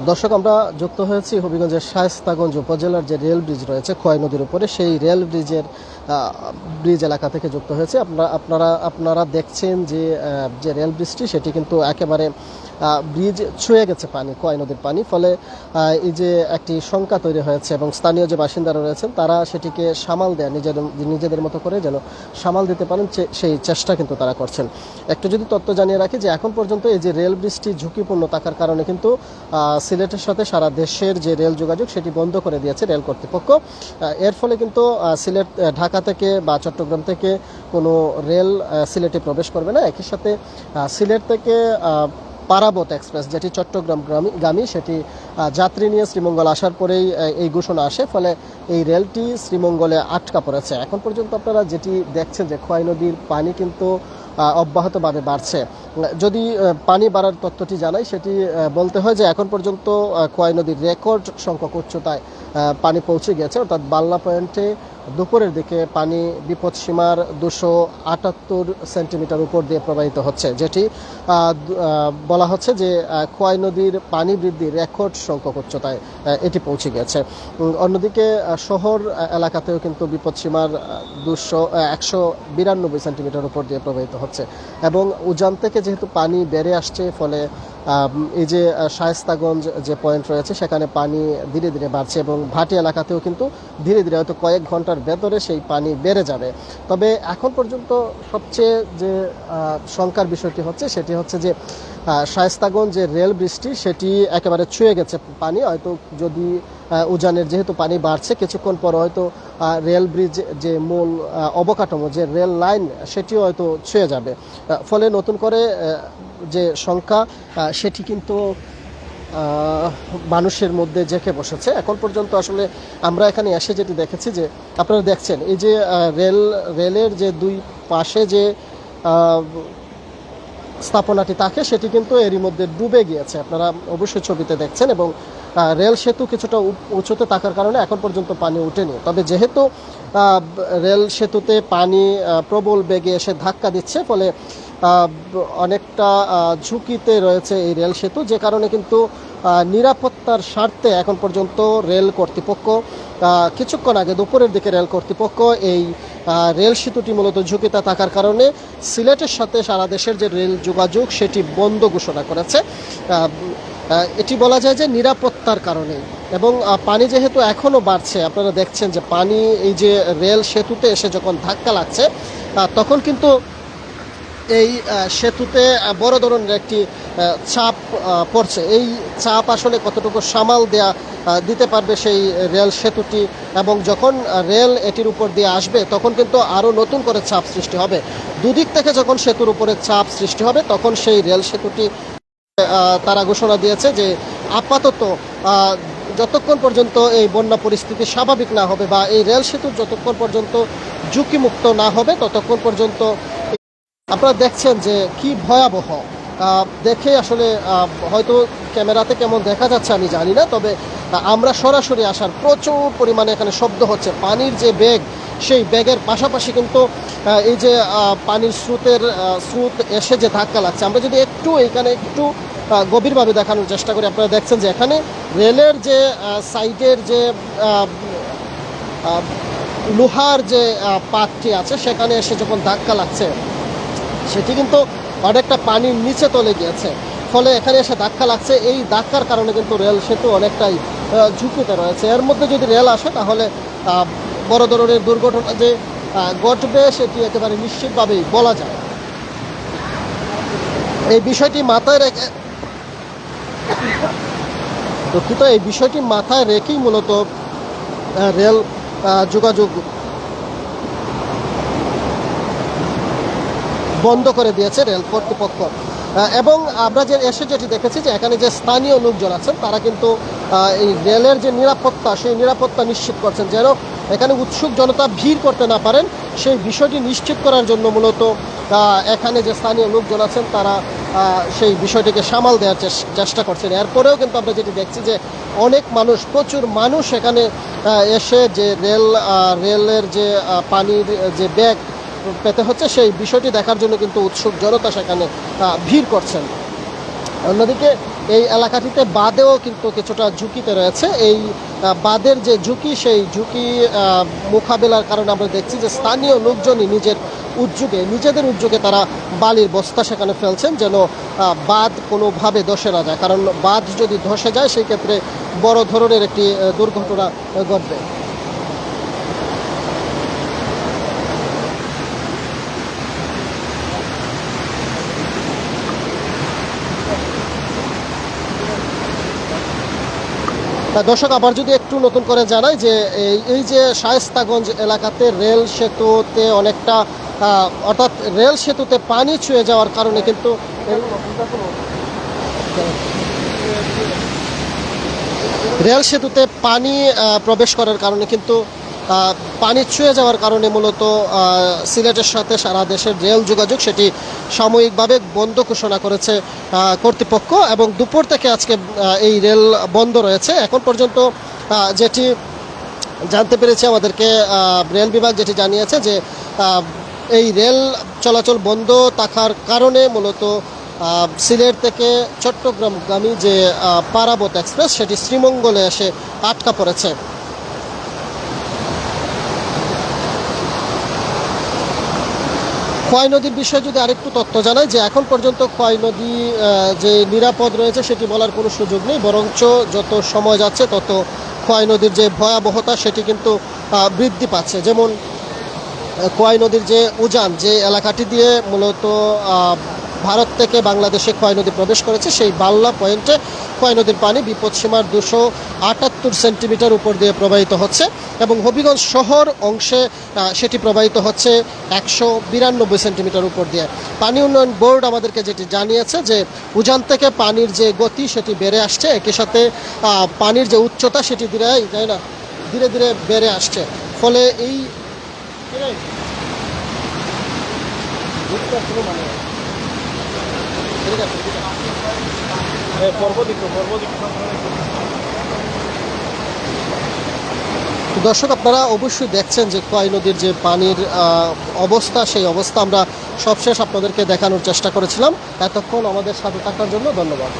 দর্শক, আমরা যুক্ত হয়েছি হবিগঞ্জের শায়স্তাগঞ্জ উপজেলার যে রেল ব্রিজ রয়েছে, খোয়াই নদীর উপরে। সেই রেল ব্রিজের ব্রিজ এলাকা থেকে যুক্ত হয়েছে। আপনারা আপনারা আপনারা দেখছেন যে যে রেল ব্রিজটি, সেটি কিন্তু একেবারে ব্রিজ ছুঁয়ে গেছে পানি খোয়াই নদীর পানি। ফলে এই যে একটি শঙ্কা তৈরি হয়েছে এবং স্থানীয় যে বাসিন্দারা রয়েছেন, তারা সেটিকে সামাল দেয় নিজেদের নিজেদের মতো করে যেন সামাল দিতে পারেন সেই চেষ্টা কিন্তু তারা করছেন। একটু যদি তথ্য জানিয়ে রাখি যে, এখন পর্যন্ত এই যে রেল ব্রিজটি ঝুঁকিপূর্ণ থাকার কারণে কিন্তু সিলেটের সাথে সারা দেশের যে রেল যোগাযোগ, সেটি বন্ধ করে দিয়েছে রেল কর্তৃপক্ষ। এর ফলে কিন্তু সিলেট ঢাকা থেকে বা চট্টগ্রাম থেকে কোনো রেল সিলেটে প্রবেশ করবে না। একই সাথে সিলেট থেকে পারাবত এক্সপ্রেস, যেটি চট্টগ্রাম গ্রামী- গামী, সেটি যাত্রী নিয়ে শ্রীমঙ্গল আসার পরেই এই ঘোষণা আসে। ফলে এই রেলটি শ্রীমঙ্গলে আটকা পড়েছে। এখন পর্যন্ত আপনারা যেটি দেখছেন যে খোয়াই নদীর পানি কিন্তু অব্যাহতভাবে বাড়ছে। যদি পানি বাড়ার তথ্যটি জানাই, সেটি বলতে হয় যে এখন পর্যন্ত খোয়াই নদীর রেকর্ড সংখ্যক উচ্চতায় পানি পৌঁছে গেছে। অর্থাৎ বাল্লা পয়েন্টে দুপুরের দিকে পানি বিপদসীমার দুশো আটাত্তর সেন্টিমিটার উপর দিয়ে প্রবাহিত হচ্ছে, যেটি বলা হচ্ছে যে খোয়াই নদীর পানি বৃদ্ধির রেকর্ড সংখ্যক উচ্চতায় এটি পৌঁছে গেছে অন্যদিকে শহর এলাকাতেও কিন্তু বিপদসীমার দুশো একশো বিরানব্বই সেন্টিমিটার উপর দিয়ে প্রবাহিত হচ্ছে এবং উজান থেকে যেহেতু পানি বেড়ে আসছে, ফলে এই যে শায়স্তাগঞ্জ যে পয়েন্ট রয়েছে, সেখানে পানি ধীরে ধীরে বাড়ছে এবং ভাটি এলাকাতেও কিন্তু ধীরে ধীরে হয়তো কয়েক ঘণ্টার ভেতরে সেই পানি বেড়ে যাবে। তবে এখন পর্যন্ত সবচেয়ে যে শঙ্কার বিষয়টি হচ্ছে, সেটি হচ্ছে যে শায়েস্তাগঞ্জ যে রেল ব্রিজটি, সেটি একেবারে ছুঁয়ে গেছে পানি। হয়তো যদি উজানের যেহেতু পানি বাড়ছে, কিছুক্ষণ পর হয়তো রেল ব্রিজ যে মূল অবকাঠামো, যে রেল লাইন, সেটিও হয়তো ছুঁয়ে যাবে। ফলে নতুন করে যে সংখ্যা সেটি কিন্তু মানুষের মধ্যে জেঁকে বসেছে। এখন পর্যন্ত আসলে আমরা এখানে এসে যেটি দেখেছি যে, আপনারা দেখছেন, এই যে রেল, রেলের যে দুই পাশে যে স্থাপনাটি থাকে সেটি কিন্তু এরই মধ্যে ডুবে গিয়েছে। আপনারা অবশ্যই ছবিতে দেখছেন এবং রেল সেতু কিছুটা উঁচুতে থাকার কারণে এখন পর্যন্ত পানি ওঠেনি। তবে যেহেতু রেল সেতুতে পানি প্রবল বেগে এসে ধাক্কা দিচ্ছে, ফলে অনেকটা ঝুঁকিতে রয়েছে এই রেল সেতু, যে কারণে কিন্তু নিরাপত্তার স্বার্থে এখন পর্যন্ত রেল কর্তৃপক্ষ কিছুক্ষণ আগে দুপুরের দিকে রেল কর্তৃপক্ষ এই রেল সেতুটি মূলত ঝুঁকিতে থাকার কারণে সিলেটের সাথে সারা দেশের যে রেল যোগাযোগ, সেটি বন্ধ ঘোষণা করেছে। এটি বলা যায় যে নিরাপত্তার কারণে। এবং পানি যেহেতু এখনও বাড়ছে, আপনারা দেখছেন যে পানি এই যে রেল সেতুতে এসে যখন ধাক্কা লাগছে তখন কিন্তু এই সেতুতে বড় ধরনের একটি চাপ পড়ছে। এই চাপ আসলে কতটুকু সামাল দেয়া দিতে পারবে সেই রেল সেতুটি এবং যখন রেল এটির উপর দিয়ে আসবে, তখন কিন্তু আরও নতুন করে চাপ সৃষ্টি হবে। দুদিক থেকে যখন সেতুর উপরে চাপ সৃষ্টি হবে, তখন সেই রেল সেতুটি তারা ঘোষণা দিয়েছে যে আপাতত যতক্ষণ পর্যন্ত এই বন্যা পরিস্থিতি স্বাভাবিক না হবে বা এই রেল সেতু যতক্ষণ পর্যন্ত ঝুঁকিমুক্ত না হবে, ততক্ষণ পর্যন্ত আপনারা দেখছেন যে কি ভয়াবহ। দেখে আসলে হয়তো ক্যামেরাতে কেমন দেখা যাচ্ছে আমি জানি না, তবে আমরা সরাসরি আসার প্রচুর পরিমাণে এখানে শব্দ হচ্ছে। পানির যে বেগ সেই ব্যাগের পাশাপাশি কিন্তু এই যে পানির স্রোতের স্রোত এসে যে ধাক্কা লাগছে, আমরা যদি একটু এখানে একটু গভীরভাবে দেখানোর চেষ্টা করি, আপনারা দেখছেন যে এখানে রেলের যে সাইডের যে লোহার যে পাতটি আছে, সেখানে এসে যখন ধাক্কা লাগছে সেটি কিন্তু অনেকটা পানির নিচে তলে গিয়েছে। ফলে এখানে এসে ধাক্কা লাগছে। এই ধাক্কার কারণে কিন্তু রেল সেতু অনেকটাই ঝুঁকিতে রয়েছে। এর মধ্যে যদি রেল আসে, তাহলে বড় ধরনের দুর্ঘটনা যে ঘটবে, সেটি একেবারে নিশ্চিতভাবেই বলা যায়। এই বিষয়টি মাথায় রেখে, দুঃখিত, এই বিষয়টি মাথায় রেখেই মূলত রেল যোগাযোগ বন্ধ করে দিয়েছে রেল কর্তৃপক্ষ। এবং আমরা যে এসে যেটি দেখেছি যে এখানে যে স্থানীয় লোকজন আছেন, তারা কিন্তু এই রেলের যে নিরাপত্তা, সেই নিরাপত্তা নিশ্চিত করছেন যেন এখানে উৎসুক জনতা ভিড় করতে না পারেন। সেই বিষয়টি নিশ্চিত করার জন্য মূলত এখানে যে স্থানীয় লোকজন আছেন, তারা সেই বিষয়টিকে সামাল দেওয়ার চেষ্টা করছেন। এরপরেও কিন্তু আমরা যেটি দেখছি যে অনেক মানুষ, প্রচুর মানুষ এখানে এসে যে রেল রেলের যে পানির যে ব্যাগ পেতে হচ্ছে। সেই বিষয়টি দেখার জন্য কিন্তু উৎসুক জনতা সেখানে ভিড় করছেন। অন্যদিকে এই এলাকাটিতে বাদেও কিন্তু কিছুটা ঝুঁকিতে রয়েছে। এই বাদের যে ঝুঁকি, সেই ঝুঁকি মোকাবেলার কারণে আমরা দেখছি যে স্থানীয় লোকজনই নিজের উদ্যোগে, নিজেদের উদ্যোগে তারা বালির বস্তা সেখানে ফেলছেন যেন বাদ কোনোভাবে ধসে না যায়। কারণ বাদ যদি ধসে যায়, সেই ক্ষেত্রে বড় ধরনের একটি দুর্ঘটনা ঘটবে। দর্শক, আবার যদি একটু নতুন করে জানাই যে এই যে শায়স্তাগঞ্জ এলাকাতে রেল সেতুতে অনেকটা অর্থাৎ রেল সেতুতে পানি ছুঁয়ে যাওয়ার কারণে কিন্তু রেল সেতুতে পানি প্রবেশ করার কারণে কিন্তু পানি ছুঁয়ে যাওয়ার কারণে মূলত সিলেটের সাথে সারা দেশের রেল যোগাযোগ সেটি সাময়িকভাবে বন্ধ ঘোষণা করেছে কর্তৃপক্ষ এবং দুপুর থেকে আজকে এই রেল বন্ধ রয়েছে। এখন পর্যন্ত যেটি জানতে পেরেছি আমাদেরকে রেল বিভাগ যেটি জানিয়েছে যে এই রেল চলাচল বন্ধ থাকার কারণে মূলত সিলেট থেকে চট্টগ্রামগামী যে পারাবত এক্সপ্রেস সেটি শ্রীমঙ্গলে এসে আটকা পড়েছে। খোয়াই নদীর বিষয়ে যদি আরেকটু তথ্য জানাই যে এখন পর্যন্ত খোয়াই নদী যে নিরাপদ রয়েছে সেটি বলার কোনো সুযোগ নেই, বরঞ্চ যত সময় যাচ্ছে তত খোয়াই নদীর যে ভয়াবহতা সেটি কিন্তু বৃদ্ধি পাচ্ছে। যেমন খোয়াই নদীর যে উজান, যে এলাকাটি দিয়ে মূলত ভারত থেকে বাংলাদেশে খোয়াই নদী প্রবেশ করেছে। সেই বাল্লা পয়েন্টে খোয়াই নদীর পানি বিপদসীমার দুশো আটাত্তর সেন্টিমিটার উপর দিয়ে প্রবাহিত হচ্ছে এবং হবিগঞ্জ শহর অংশে সেটি প্রবাহিত হচ্ছে একশো বিরানব্বই সেন্টিমিটার উপর দিয়ে। পানি উন্নয়ন বোর্ড আমাদেরকে যেটি জানিয়েছে যে, উজান থেকে পানির যে গতি সেটি বেড়ে আসছে, একই সাথে পানির যে উচ্চতা সেটি ধীরে, তাই না? ধীরে ধীরে বেড়ে আসছে। ফলে এই ঠিক আছে ঠিক আছে তো দর্শক, আপনারা অবশ্যই দেখছেন যে খোয়াই নদীর যে পানির অবস্থা, সেই অবস্থা আমরা সবশেষ আপনাদেরকে দেখানোর চেষ্টা করেছিলাম। এতক্ষণ আমাদের সাথে থাকার জন্য ধন্যবাদ।